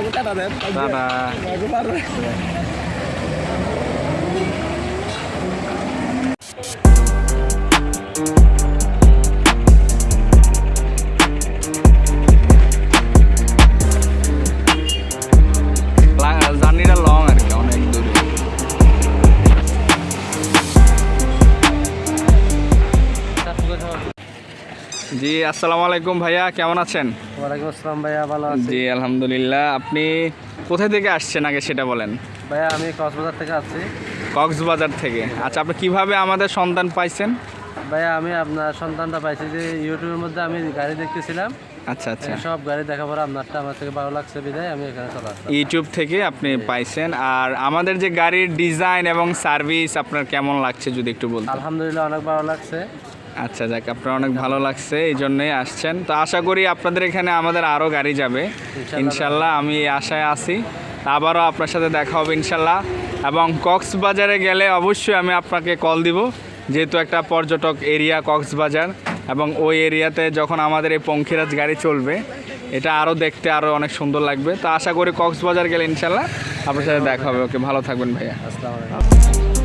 Bago pa na rin. Bago pa rin. জি আসসালামু আলাইকুম ভাইয়া কেমন আছেন? ওয়ালাইকুম আসসালাম ভাইয়া ভালো আছি। জি আলহামদুলিল্লাহ। আপনি কোথায় থেকে আসছেন আগে সেটা বলেন? ভাইয়া আমি কক্সবাজার থেকে আসছি। কক্সবাজার থেকে। আচ্ছা আপনি কীভাবে আমাদের সন্তান পাইছেন? ভাইয়া আমি আপনার সন্তানটা পাইছি যে ইউটিউবের মধ্যে আমি গাড়ি দেখতেছিলাম। আচ্ছা আচ্ছা। সব গাড়ি দেখা পরে আপনারটা আমার থেকে ভালো লাগছে বিদায় আমি এখানে চলে আসলাম। ইউটিউব থেকে আপনি পাইছেন। আর আমাদের যে গাড়ির ডিজাইন এবং সার্ভিস আপনার কেমন লাগছে যদি একটু বলতেন? আলহামদুলিল্লাহ অনেক ভালো লাগছে। আচ্ছা যাক আপনার অনেক ভালো লাগছে এই জন্যই আসছেন। তো আশা করি আপনাদের এখানে আমাদের আরও গাড়ি যাবে। ইনশাল্লাহ। আমি আশায় আছি। আবারও আপনার সাথে দেখা হবে ইনশাল্লাহ। এবং কক্সবাজারে গেলে অবশ্যই আমি আপনাকে কল দিব। যেহেতু একটা পর্যটক এরিয়া কক্সবাজার। এবং ওই এরিয়াতে যখন আমাদের এই পঙ্খিরাজ গাড়ি চলবে এটা আরও দেখতে আরও অনেক সুন্দর লাগবে। তো আশা করি কক্সবাজার গেলে ইনশাল্লাহ আপনার সাথে দেখা হবে। ওকে ভালো থাকবেন ভাইয়া। আসসালামু আলাইকুম।